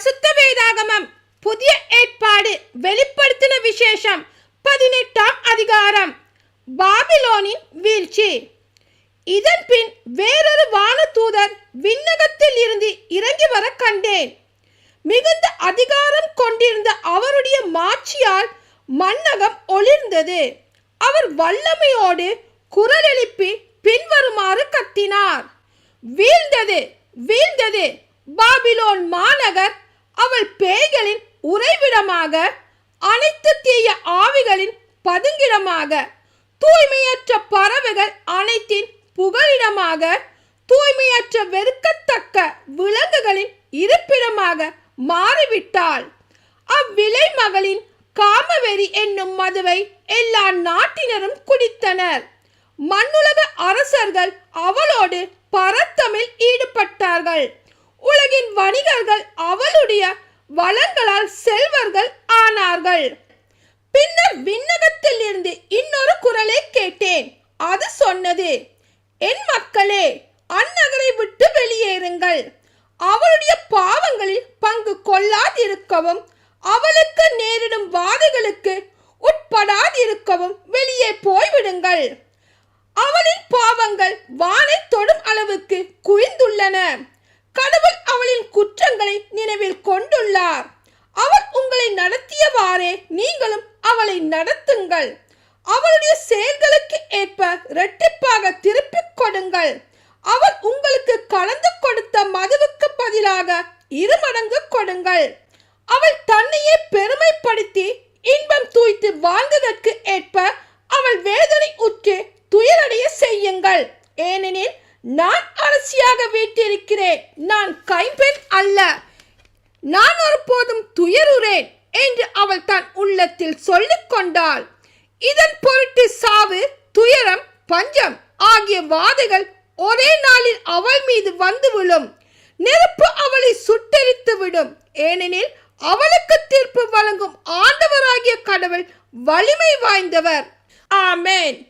பரிசுத்த வேதாகமம். புதிய ஏற்பாடு. வெளிப்படுத்தின விசேஷம். பதினெட்டாம் அதிகாரம். பாபிலோனின் வீழ்ச்சி. இதன் பின் வேறொரு வானதூதர் விண்ணகத்தில் இருந்து இறங்கி வர கண்டேன். மிகுந்த அதிகாரம் கொண்டிருந்த அவருடைய மாட்சியால் மன்னகம் ஒளிர்ந்தது. அவர் வல்லமையோடு குரல் எழுப்பி பின்வருமாறு கத்தினார். வீழ்ந்தது வீழ்ந்தது. பாபிலோன் மாநகர் அவள் பேய்களின் உறைவிடமாக அனைத்து தீய ஆவிகளின் பதுங்கிடமாக தூய்மையற்ற பறவைகள் அனைத்தின் புகலிடமாக தூய்மையற்ற வெறுக்கத்தக்க விலங்குகளின் இருப்பிடமாக மாறிவிட்டாள். அவ்விலை மகளின் காமவெறி என்னும் மதுவை எல்லா நாட்டினரும் குடித்தனர். மண்ணுலக அரசர்கள் அவளோடு பரத்தமில் ஈடுபட்டார்கள். உலகின் வணிகர்கள் அவளுடைய வளங்களால் செல்வர்கள் ஆனார்கள். பின்னர் விண்ணகத்தில் இருந்து இன்னொரு குரலை கேட்டேன். அது சொன்னது என் மக்களே அந்நகரை விட்டு வெளியேறுங்கள். அவளுடைய பாவங்களில் பங்கு கொள்ளாதிருக்கவும் அவளுக்கு நேரிடும் வாதைகளுக்கு உட்படாதிருக்கவும் வெளியே போய்விடுங்கள். அவளின் பாவங்கள் வானை தொடும் அளவுக்கு குவிந்துள்ளன. கடவுள் கொண்டுள்ளார் அவள் உங்களை நடத்தியவாறே நீங்களும் அவளை நடத்துங்கள். அவளுடைய செயல்களுக்கு ஏற்ப இரட்டிப்பாக திருப்பிக் கொடுங்கள். அவள் உங்களுக்கு கலந்து கொடுத்த மதுவுக்கு பதிலாக இருமடங்கு கொடுங்கள். அவள் தன்னையே பெருமைப்படுத்தி இன்பம் தூய்த்து வாழ்ந்ததற்கு ஏற்ப அவள் வேதனை உற்று துயரடைய செய்யுங்கள். ஏனெனில் நான் அரசியாக வீட்டிருக்கிறேன். நான் கைப்பெண் அல்ல. நான் ஒருபோதும் துயருறேன் என்று அவள் தன் உள்ளத்தில் சொல்லிக்கொண்டாள் இதன் பொருட்டு சாவு துயரம் பஞ்சம் ஆகிய வாதைகள் ஒரே நாளில் அவள் மீது வந்து விழும். நெருப்பு அவளை சுட்டெரித்து விடும். ஏனெனில் அவளுக்கு தீர்ப்பு வழங்கும் ஆண்டவராகிய கடவுள் வலிமை வாய்ந்தவர். ஆமேன்.